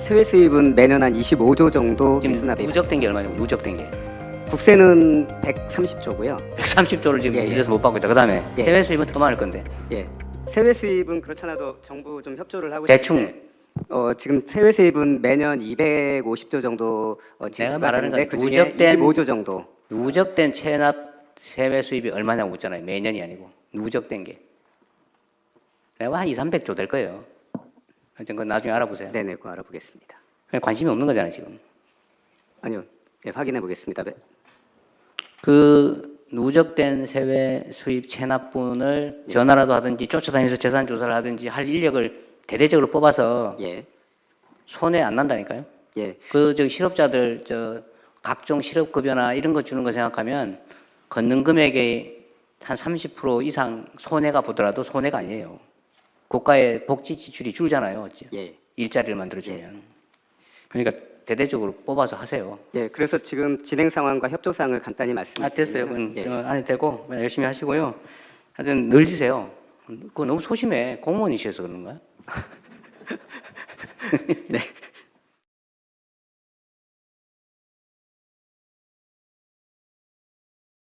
세외 수입은 매년 한 25조 정도 지금 미수납이 누적된 게 얼마냐고 누적된 게 국세는 130조고요. 130조를 지금 예, 예. 밀려서 못 받고 있다. 그다음에 예. 해외 수입은 더 많을 건데 예. 세외 수입은 그렇잖아도 정부 좀 협조를 하고 대충. 싶은데 어, 지금 세외 수입은 매년 250조 정도 어, 내가 말하는 건 그중에 누적된- 25조 정도. 누적된 체납 해외 수입이 얼마냐고 묻잖아요. 매년이 아니고 누적된 게 내가 한 2, 300조 될 거예요. 하여튼 그건 나중에 알아보세요. 네네, 그거 알아보겠습니다. 관심이 없는 거잖아요 지금. 아니요, 예, 확인해 보겠습니다. 네. 그 누적된 세외 수입 체납분을 전화라도 하든지 쫓아다니면서 재산 조사를 하든지 할 인력을 대대적으로 뽑아서 예, 손해 안 난다니까요. 예, 그 저기 실업자들 저 각종 실업급여나 이런 거 주는 거 생각하면 걷는 금액의 한 30% 이상 손해가 보더라도 손해가 아니에요. 국가의 복지 지출이 줄잖아요. 어찌. 예. 일자리를 만들어주면. 그러니까 대대적으로 뽑아서 하세요. 예, 그래서 지금 진행 상황과 협조 사항을 간단히 아 말씀드리면 됐어요. 그건 예, 어, 안에 되고 열심히 하시고요. 하여튼 늘리세요. 그거 너무 소심해. 공무원이셔서 그런가요? 네,